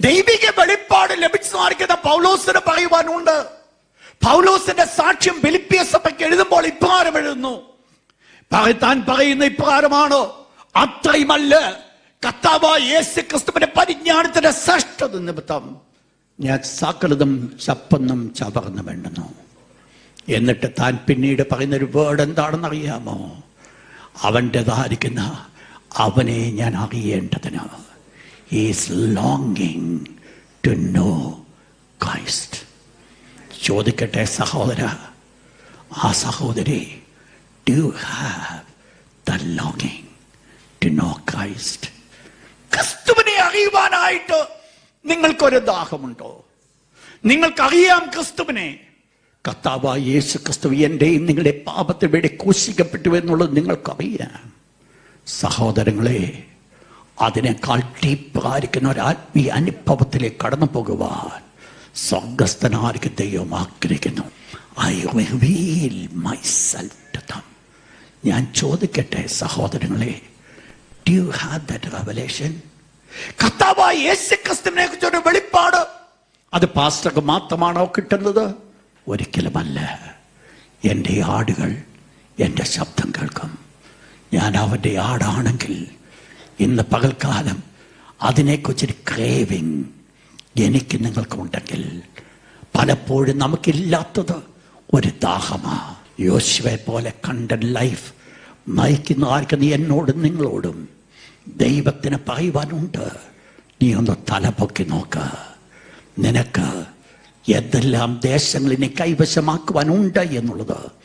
ദൈവിക വെളിപ്പാട് ലഭിച്ചു മാറിക്കുന്ന പൗലോസിന് പറയുവാനുണ്ട്. പൗലോസിന്റെ സാക്ഷ്യം ബിലിപ്പിയ സഭയ്ക്ക് എഴുതുമ്പോൾ ഇപ്രകാരം എഴുതുന്നു. താൻ പറയുന്ന ഇപ്രകാരമാണ് അത്രയുമല്ല കർത്താവായ യേശു ക്രിസ്തുവിന്റെ പരിജ്ഞാനത്തിന്റെ ശ്രേഷ്ഠത നിമിത്തം ഞാൻ സകലതും ചപ്പന്നും ചവർന്നു വേണ്ടുന്നു. എന്നിട്ട് താൻ പിന്നീട് പറയുന്ന ഒരു വേർഡ് എന്താണെന്ന് അറിയാമോ അവന്റെതായിരിക്കുന്ന അവനെ ഞാൻ അറിയേണ്ടതിന്. ഈസ് ലോങ്ങിങ് ടു നോ ക്രൈസ്റ്റ് ചോദിക്കട്ടെ സഹോദര. ആ സഹോദരി ഡു ഹാവ് ദ ലോങ്ങിങ് ടു നോ ക്രൈസ്റ്റ് ക്രിസ്തുവിനെ അറിയുവാനായിട്ട് നിങ്ങൾക്കൊരു ദാഹമുണ്ടോ? നിങ്ങൾക്കറിയാം ക്രിസ്തുവിനെ. കർത്താവായ യേശു ക്രിസ്തു എന്റെയും നിങ്ങളുടെ പാപത്തിന് വേണ്ടി ക്രൂശിക്കപ്പെട്ടു എന്നുള്ളത് നിങ്ങൾക്കറിയാം. സഹോദരങ്ങളെ അതിനേക്കാൾ ടീപ്പായിരിക്കുന്ന ആത്മീയ അനുഭവത്തിലേക്ക് കടന്നു പോകുവാൻ സ്വർഗസ്ഥനായിരിക്കും ദൈവം ആഗ്രഹിക്കുന്നു. ഐ റിവീൽ മൈ സെൽഫ് ഞാൻ ചോദിക്കട്ടെ സഹോദരങ്ങളെ ഡ്യൂ ഹാവ് ദാറ്റ് റെവലേഷൻ കർത്താവായ യേശു ക്രിസ്തുവിനെ കുറിച്ചൊരു വെളിപ്പാട്. അത് പാസ്റ്റർക്ക് മാത്രമാണോ കിട്ടുന്നത്? ഒരിക്കലുമല്ല. എന്റെ ആടുകൾ എന്റെ ശബ്ദം കേൾക്കും. ഞാൻ അവന്റെ ആടാണെങ്കിൽ ഇന്ന് പകൽക്കാലം അതിനെക്കുറിച്ചൊരു ക്രേവിങ് എനിക്ക് നിങ്ങൾക്കുണ്ടെങ്കിൽ പലപ്പോഴും നമുക്കില്ലാത്തത് ഒരു ദാഹമാ. യോശുവെ പോലെ കണ്ട ലൈഫ് നയിക്കുന്ന ആർക്ക് നീ എന്നോടും നിങ്ങളോടും ദൈവത്തിന് പറയുവാനുണ്ട്? നീ ഒന്ന് തലപൊക്കി നോക്ക്. നിനക്ക് എന്തെല്ലാം ദേശങ്ങളിനെ കൈവശമാക്കുവാനുണ്ട് എന്നുള്ളത്